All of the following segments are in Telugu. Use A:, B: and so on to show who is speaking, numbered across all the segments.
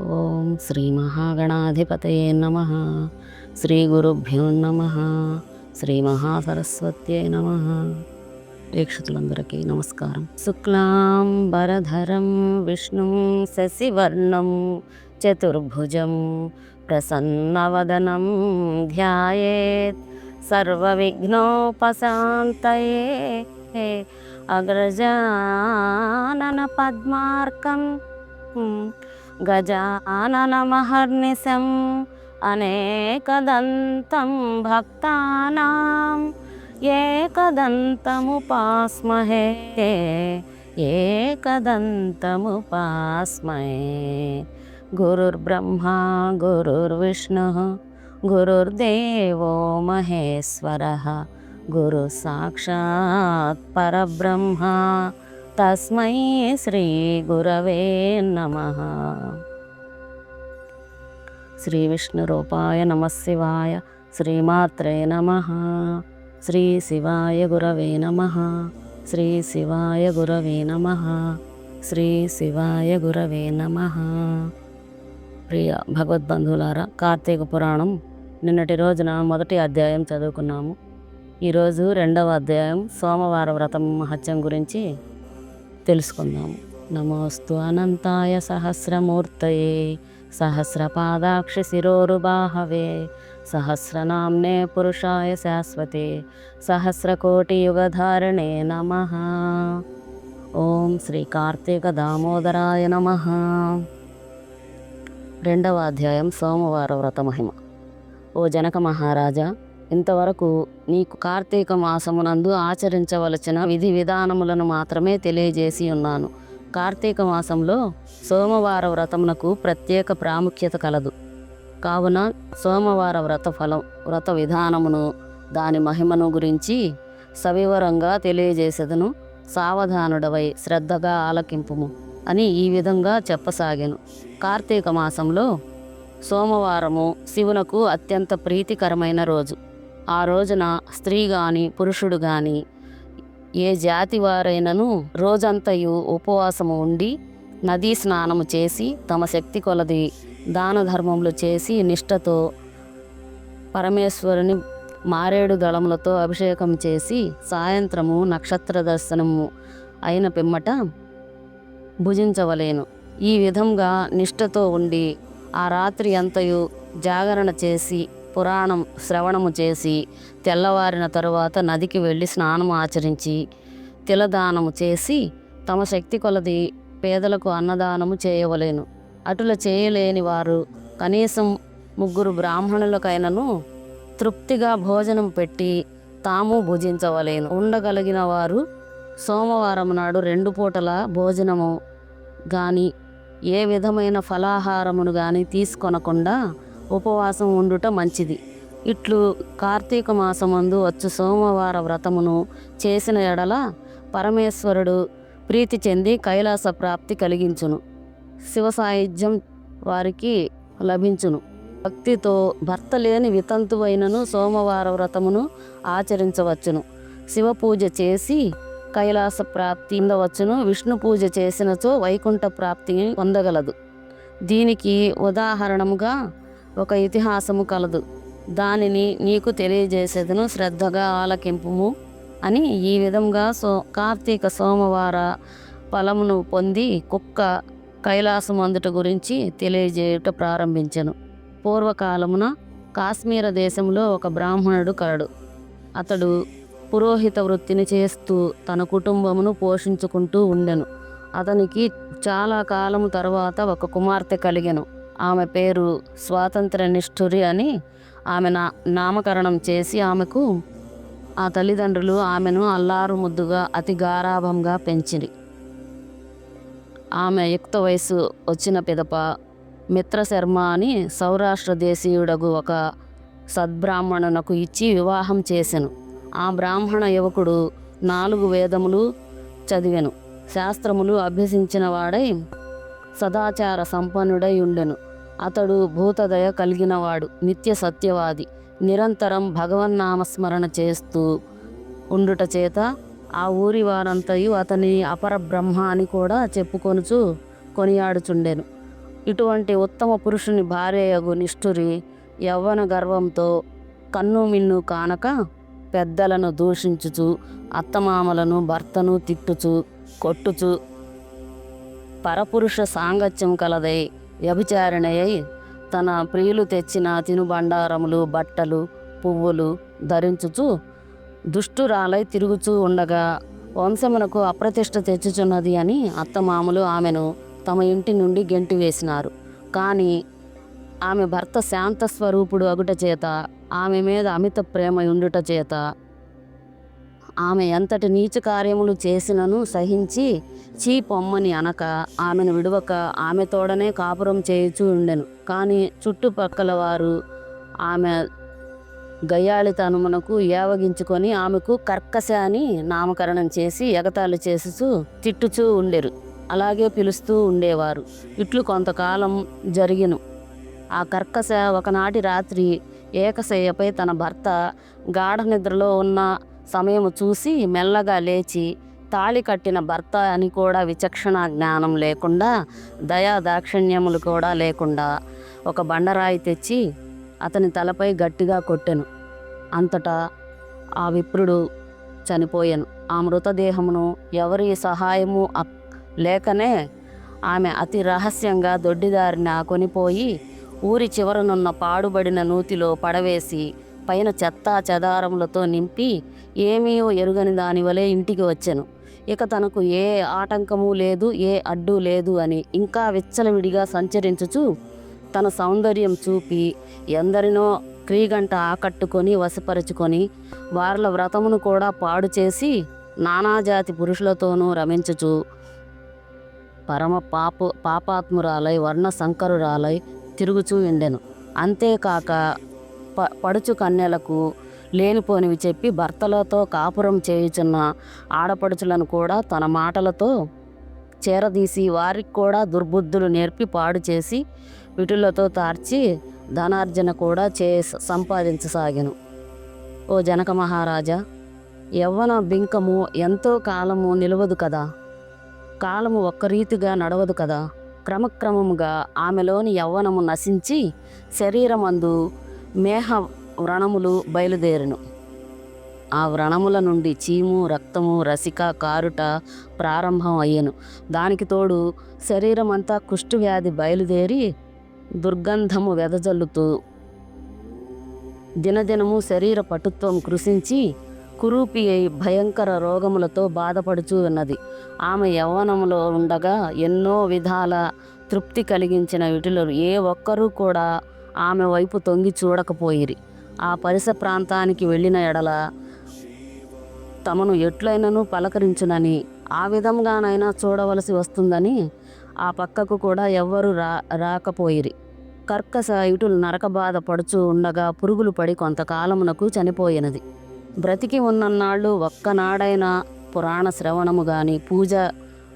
A: ओम श्री महागणाधिपत नम श्री गुरुभ्यो नम श्री महासरस्वत नम प्रेक्षक नमस्कार शुक्लांबरधरम विष्णु शशिवर्ण चतुर्भुज प्रसन्नवदनम ध्यानोपात अग्रजानन पद्मार्कम् गजाननमहर्निशम् अनेकदन्तं भक्तानां एकदन्तमुपास्महे एकदन्तमुपास्महे गुरुर्ब्रह्मा गुरुर्विष्णुः गुरुर्देवो महेश्वरः गुरुसाक्षात् परब्रह्मा తస్మై శ్రీ గురవే నమ
B: శ్రీ విష్ణు రూపాయ నమశివాయ శ్రీమాత్రే నమ శ్రీ శివాయ గురవే నమ శ్రీ శివాయ గురవే నమ శ్రీ శివాయ గురవే నమ ప్రియ భగవద్బంధులారా కార్తీక పురాణం నిన్నటి రోజున మొదటి అధ్యాయం చదువుకున్నాము ఈరోజు రెండవ అధ్యాయం సోమవార వ్రతం మహత్యం గురించి తెలుసుకుందాము నమోస్తు అనంతాయ సహస్రమూర్తయే సహస్రపాదాక్షి శిరోరుబాహవే సహస్రనామ్నే పురుషాయ శాశ్వతే సహస్రకోటియుగధారణే నమ ఓం శ్రీ కార్తీక దామోదరాయ నమ రెండవ అధ్యాయం సోమవార వ్రత మహిమ ఓ జనక మహారాజా ఇంతవరకు నీకు కార్తీక మాసమునందు ఆచరించవలసిన విధి విధానములను మాత్రమే తెలియజేసి ఉన్నాను కార్తీక మాసంలో సోమవార వ్రతమునకు ప్రత్యేక ప్రాముఖ్యత కలదు కావున సోమవార వ్రత ఫలం వ్రత విధానమును దాని మహిమను గురించి సవివరంగా తెలియజేసేదను సావధానుడవై శ్రద్ధగా ఆలకింపుము అని ఈ విధంగా చెప్పసాగాను కార్తీక మాసంలో సోమవారము శివునకు అత్యంత ప్రీతికరమైన రోజు ఆ రోజున స్త్రీ గాని పురుషుడు గాని ఏ జాతి వారైనను రోజంతయు ఉపవాసము ఉండి నదీ స్నానము చేసి తమ శక్తి కొలది దాన ధర్మములు చేసి నిష్టతో పరమేశ్వరుని మారేడు దళములతో అభిషేకం చేసి సాయంత్రము నక్షత్ర దర్శనము అయిన పిమ్మట భుజించవలేను ఈ విధంగా నిష్టతో ఉండి ఆ రాత్రి అంతయు జాగరణ చేసి పురాణం శ్రవణము చేసి తెల్లవారిన తరువాత నదికి వెళ్ళి స్నానము ఆచరించి తిలదానము చేసి తమ శక్తి కొలది పేదలకు అన్నదానము చేయవలేను అటుల చేయలేని వారు కనీసం ముగ్గురు బ్రాహ్మణులకైనను తృప్తిగా భోజనం పెట్టి తాము భుజించవలేను ఉండగలిగిన వారు సోమవారం నాడు రెండు పూటల భోజనము కానీ ఏ విధమైన ఫలాహారమును కానీ తీసుకొనకుండా ఉపవాసం ఉండుట మంచిది ఇట్లు కార్తీక మాసమందు వచ్చు సోమవార వ్రతమును చేసిన ఎడల పరమేశ్వరుడు ప్రీతి చెంది కైలాస ప్రాప్తి కలిగించును శివ సాయుధ్యం వారికి లభించును భక్తితో భర్త లేని వితంతువైనను సోమవార వ్రతమును ఆచరించవచ్చును శివ పూజ చేసి కైలాస ప్రాప్తి పొందవచ్చును విష్ణు పూజ చేసినచో వైకుంఠ ప్రాప్తిని పొందగలదు దీనికి ఉదాహరణముగా ఒక ఇతిహాసము కలదు దానిని నీకు తెలియజేసేదను శ్రద్ధగా ఆలకింపుము అని ఈ విధంగా సో కార్తీక సోమవార ఫలమును పొంది కుక్క కైలాసం అందుట గురించి తెలియజేయుట ప్రారంభించను పూర్వకాలమున కాశ్మీర దేశంలో ఒక బ్రాహ్మణుడు కలడు అతడు పురోహిత వృత్తిని చేస్తూ తన కుటుంబమును పోషించుకుంటూ ఉండెను అతనికి చాలా కాలం తర్వాత ఒక కుమార్తె కలిగెను ఆమె పేరు స్వాతంత్ర నిష్ఠురి అని ఆమె నా నామకరణం చేసి ఆమెకు ఆ తల్లిదండ్రులు ఆమెను అల్లారు ముద్దుగా అతి గారాభంగా పెంచిరి ఆమె యుక్త వయసు వచ్చిన పిదప మిత్రశర్మ అని సౌరాష్ట్ర దేశీయుడగు ఒక సద్బ్రాహ్మణునకు ఇచ్చి వివాహం చేసెను ఆ బ్రాహ్మణ యువకుడు నాలుగు వేదములు చదివెను శాస్త్రములు అభ్యసించిన వాడై సదాచార సంపన్నుడై ఉండెను అతడు భూతదయ కలిగినవాడు నిత్య సత్యవాది నిరంతరం భగవన్నామస్మరణ చేస్తూ ఉండుట చేత ఆ ఊరి వారంతయు అతని అపర బ్రహ్మ అని కూడా చెప్పుకొనుచు కొనియాడుచుండెను ఇటువంటి ఉత్తమ పురుషుని భార్యయగు నిష్ఠురి యవ్వన గర్వంతో కన్ను మిన్ను కానక పెద్దలను దూషించుచు అత్తమామలను భర్తను తిట్టుచు కొట్టుచు పరపురుష సాంగత్యం కలదై వ్యభిచారిణయై తన ప్రియులు తెచ్చిన తినుబండారములు బట్టలు పువ్వులు ధరించుచు దుష్టురాలై తిరుగుచూ ఉండగా వంశమునకు అప్రతిష్ట తెచ్చుచున్నది అని అత్తమామలు ఆమెను తమ ఇంటి నుండి గెంటి వేసినారు కానీ ఆమె భర్త శాంత స్వరూపుడు అగుట చేత ఆమె మీద అమిత ప్రేమ ఉండుట చేత ఆమె ఎంతటి నీచ కార్యములు చేసినను సహించి చీ పొమ్మని అనక ఆమెను విడవక ఆమె తోడనే కాపురం చేయుచూ ఉండెను కానీ చుట్టుపక్కల వారు ఆమె గయ్యాళితనమునకు ఏవగించుకొని ఆమెకు కర్కశ అని నామకరణం చేసి ఎగతాళి చేసుచూ తిట్టుచూ ఉండేరు అలాగే పిలుస్తూ ఉండేవారు ఇట్లు కొంతకాలం జరిగిను ఆ కర్కశ ఒకనాటి రాత్రి ఏకశయ్యపై తన భర్త గాఢ నిద్రలో ఉన్న సమయం చూసి మెల్లగా లేచి తాళి కట్టిన భర్త అని కూడా విచక్షణ జ్ఞానం లేకుండా దయా దాక్షిణ్యములు కూడా లేకుండా ఒక బండరాయి తెచ్చి అతని తలపై గట్టిగా కొట్టెను అంతటా ఆ విప్రుడు చనిపోయాను ఆ మృతదేహమును ఎవరి సహాయము లేకనే ఆమె అతి రహస్యంగా దొడ్డిదారిన కొనిపోయి ఊరి చివరనున్న పాడుబడిన నూతిలో పడవేసి పైన చెత్త చెదారములతో నింపి ఏమీయో ఎరుగని దాని వలె ఇంటికి వచ్చాను ఇక తనకు ఏ ఆటంకము లేదు ఏ అడ్డు లేదు అని ఇంకా విచ్చలవిడిగా సంచరించుచు తన సౌందర్యం చూపి ఎందరినో క్రీగంట ఆకట్టుకొని వశపరుచుకొని వార్ల వ్రతమును కూడా పాడు చేసి నానాజాతి పురుషులతోనూ రమించుచు పరమ పాప పాపాత్మురాలై వర్ణ సంకరురాలై తిరుగుచూ ఉండెను అంతేకాక ప పడుచు కన్యలకు లేనిపోనివి చెప్పి భర్తలతో కాపురం చేయుచున్న ఆడపడుచులను కూడా తన మాటలతో చేరదీసి వారికి కూడా దుర్బుద్ధులు నేర్పి పాడు చేసి విటులతో తార్చి ధనార్జన కూడా చే సంపాదించసాగాను ఓ జనక మహారాజా యవ్వన బింకము ఎంతో కాలము నిలవదు కదా కాలము ఒక్క రీతిగా నడవదు కదా క్రమక్రమముగా ఆమెలోని యవ్వనము నశించి శరీరమందు మేహ వ్రణములు బయలుదేరును ఆ వ్రణముల నుండి చీము రక్తము రసిక కారుట ప్రారంభం అయ్యను దానికి తోడు శరీరం అంతా కుష్ఠవ్యాధి బయలుదేరి దుర్గంధము వెదజల్లుతూ దినదినము శరీర పటుత్వం కృషించి కురూపి అయి భయంకర రోగములతో బాధపడుచూ ఉన్నది ఆమె యవ్వనములో ఉండగా ఎన్నో విధాల తృప్తి కలిగించిన వీటిలో ఏ ఒక్కరూ కూడా ఆమె వైపు తొంగి చూడకపోయిరి ఆ పరిస ప్రాంతానికి వెళ్ళిన ఎడల తమను ఎట్లయినను పలకరించునని ఆ విధంగానైనా చూడవలసి వస్తుందని ఆ పక్కకు కూడా ఎవ్వరూ రా రాకపోయిరి కర్కశ ఇటులు నరకబాధ పడుచు ఉండగా పురుగులు పడి కొంతకాలమునకు చనిపోయినది బ్రతికి ఉన్ననాళ్ళు ఒక్కనాడైన పురాణ శ్రవణము గాని పూజ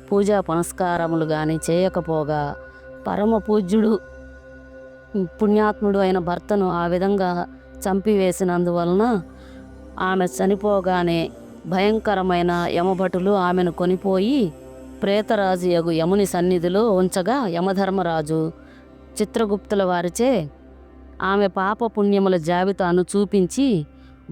B: పూజా పునస్కారములు గాని చేయకపోగా పరమ పూజ్యుడు పుణ్యాత్ముడు అయిన భర్తను ఆ విధంగా చంపివేసినందువలన ఆమె చనిపోగానే భయంకరమైన యమభటులు ఆమెను కొనిపోయి ప్రేతరాజు యగు యముని సన్నిధిలో ఉంచగా యమధర్మరాజు చిత్రగుప్తుల వారిచే ఆమె పాప పుణ్యముల జాబితాను చూపించి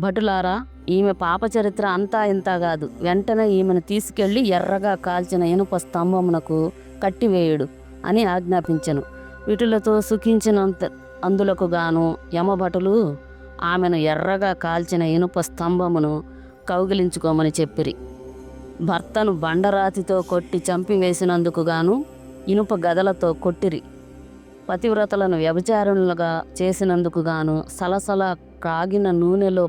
B: భటులారా ఈమె పాప చరిత్ర అంతా ఇంత కాదు వెంటనే ఈమెను తీసుకెళ్లి ఎర్రగా కాల్చిన ఇనుప స్తంభమునకు కట్టివేయుడు అని ఆజ్ఞాపించను విటులతో సుఖించినంత అందులకు గాను యమభటులు ఆమెను ఎర్రగా కాల్చిన ఇనుప స్తంభమును కౌగిలించుకోమని చెప్పిరి భర్తను బండరాతితో కొట్టి చంపివేసినందుకు గాను ఇనుప గదలతో కొట్టిరి పతివ్రతలను వ్యభిచారులుగా చేసినందుకు గాను సలసల కాగిన నూనెలో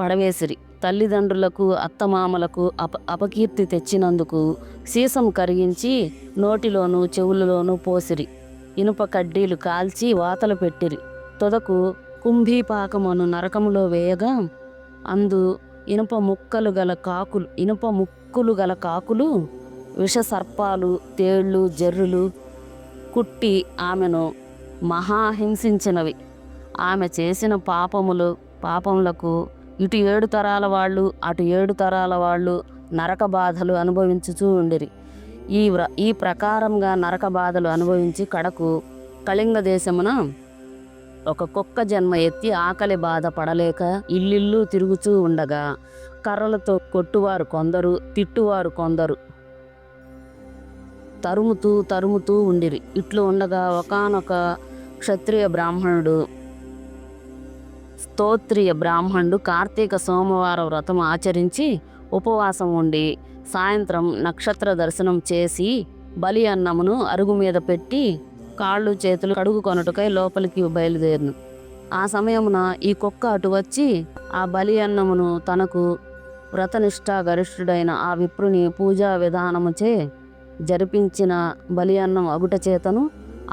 B: పడవేసిరి తల్లిదండ్రులకు అత్తమామలకు అప అపకీర్తి తెచ్చినందుకు సీసం కరిగించి నోటిలోనూ చెవులలోనూ పోసిరి ఇనుప కడ్డీలు కాల్చి వాతలు పెట్టిరి తొదకు కుంభీపాకమును నరకములో వేయగా అందు ఇనుప ముక్కలు గల కాకులు ఇనుప ముక్కులు గల కాకులు విషసర్పాలు తేళ్ళు జర్రులు కుట్టి ఆమెను మహాహింసించినవి ఆమె చేసిన పాపములు పాపములకు ఇటు ఏడు తరాల వాళ్ళు అటు ఏడు తరాల వాళ్ళు నరక బాధలు అనుభవించుచూ ఉండిరి ఈ ఈ ప్రకారంగా నరక బాధలు అనుభవించి కడకు కళింగ దేశమున ఒక కుక్క జన్మ ఎత్తి ఆకలి బాధ పడలేక ఇల్లిల్లు తిరుగుతూ ఉండగా కర్రలతో కొట్టువారు కొందరు తిట్టువారు కొందరు తరుముతూ తరుముతూ ఉండిరి ఇట్లు ఉండగా ఒకనొక క్షత్రియ బ్రాహ్మణుడు స్తోత్రియ బ్రాహ్మణుడు కార్తీక సోమవార వ్రతం ఆచరించి ఉపవాసం ఉండి సాయంత్రం నక్షత్ర దర్శనం చేసి బలి అన్నమును అరుగు మీద పెట్టి కాళ్ళు చేతులు కడుగు కొనటకై లోపలికి బయలుదేరును ఆ సమయమున ఈ కుక్క అటు వచ్చి ఆ బలి అన్నమును తనకు వ్రతనిష్టా గరిష్ఠుడైన ఆ విప్రుని పూజా విధానముచే జరిపించిన బలి అన్నం అగుట చేతను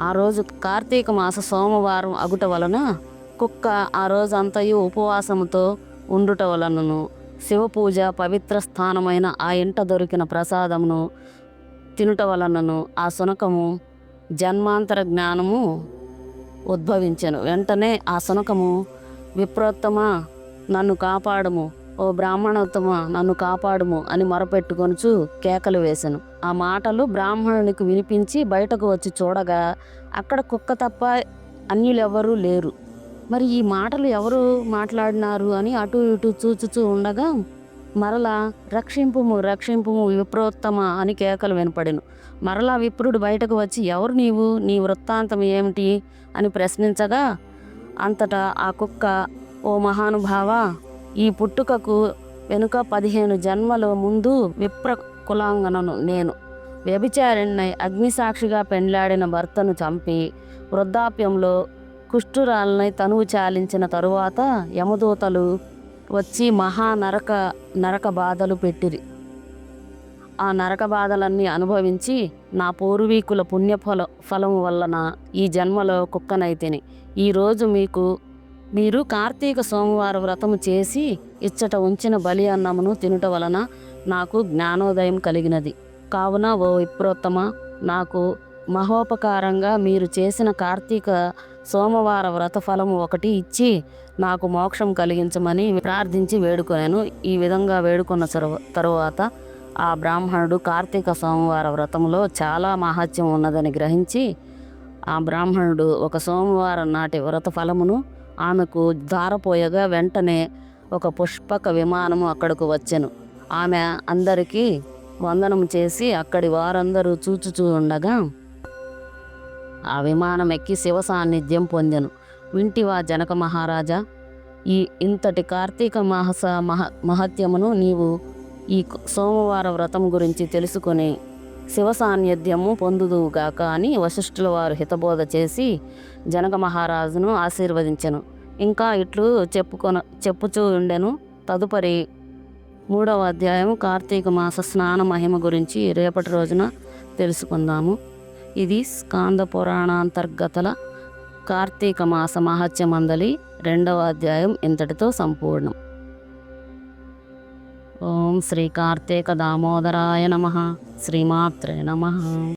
B: ఆ రోజు కార్తీక మాస సోమవారం అగుట వలన కుక్క ఆ రోజంతయు ఉపవాసముతో ఉండుట వలనను శివపూజ పవిత్ర స్థానమైన ఆ ఇంట దొరికిన ప్రసాదమును తినుట వలనను ఆ శునకము జన్మాంతర జ్ఞానము ఉద్భవించను వెంటనే ఆ శునకము విప్రోత్తమ నన్ను కాపాడము ఓ బ్రాహ్మణోత్తమ నన్ను కాపాడుము అని మొరపెట్టుకొనుచు కేకలు వేశాను ఆ మాటలు బ్రాహ్మణునికి వినిపించి బయటకు వచ్చి చూడగా అక్కడ కుక్క తప్ప అన్యులెవ్వరూ లేరు మరి ఈ మాటలు ఎవరు మాట్లాడినారు అని అటు ఇటు చూచుచూ ఉండగా మరలా రక్షింపుము రక్షింపుము విప్రోత్తమ అని కేకలు వినపడెను మరలా విప్రుడు బయటకు వచ్చి ఎవరు నీవు నీ వృత్తాంతం ఏమిటి అని ప్రశ్నించగా అంతటా ఆ కుక్క ఓ మహానుభావ ఈ పుట్టుకకు వెనుక పదిహేను జన్మల ముందు విప్ర కులాంగనను నేను వ్యభిచారిణ్ణి అగ్నిసాక్షిగా పెండ్లాడిన భర్తను చంపి వృద్ధాప్యంలో కుష్ఠురాల్ని తనువు చాలించిన తరువాత యమదూతలు వచ్చి మహా నరక నరక బాధలు పెట్టిరి ఆ నరక బాధలన్నీ అనుభవించి నా పూర్వీకుల పుణ్య ఫల ఫలం వలన ఈ జన్మలో కుక్కనైతిని ఈరోజు మీకు మీరు కార్తీక సోమవార వ్రతము చేసి ఇచ్చట ఉంచిన బలి అన్నమును తినుట వలన నాకు జ్ఞానోదయం కలిగినది కావున ఓ విప్రోత్తమ నాకు మహోపకారంగా మీరు చేసిన కార్తీక సోమవార వ్రతఫలము ఒకటి ఇచ్చి నాకు మోక్షం కలిగించమని ప్రార్థించి వేడుకొనేను ఈ విధంగా వేడుకున్న తరువాత ఆ బ్రాహ్మణుడు కార్తీక సోమవార వ్రతంలో చాలా మహత్యం ఉన్నదని గ్రహించి ఆ బ్రాహ్మణుడు ఒక సోమవారం నాటి వ్రత ఫలమును ఆమెకు దారపోయగా వెంటనే ఒక పుష్పక విమానము అక్కడకు వచ్చెను ఆమె అందరికీ వందనం చేసి అక్కడి వారందరూ చూచుచూ ఉండగా ఆ విమానం ఎక్కి శివ సాన్నిధ్యం పొందెను వింటివా జనక మహారాజా ఈ ఇంతటి కార్తీక మాస మహ మహత్యమును నీవు ఈ సోమవార వ్రతం గురించి తెలుసుకొని శివ సాన్నిధ్యము పొందుదువుగాక అని వశిష్ఠుల వారు హితబోధ చేసి జనక మహారాజును ఆశీర్వదించెను ఇంకా ఇట్లు చెప్పుకొన చెప్పుచూ ఉండెను తదుపరి మూడవ అధ్యాయం కార్తీక మాస స్నాన మహిమ గురించి రేపటి రోజున తెలుసుకుందాము ఇది స్కాంద పురాణాంతర్గతల కార్తీక మాస మహత్య మందలి రెండవ అధ్యాయం ఇంతటితో సంపూర్ణం ఓం శ్రీ కార్తీక దామోదరాయ నమ శ్రీమాత్రే నమ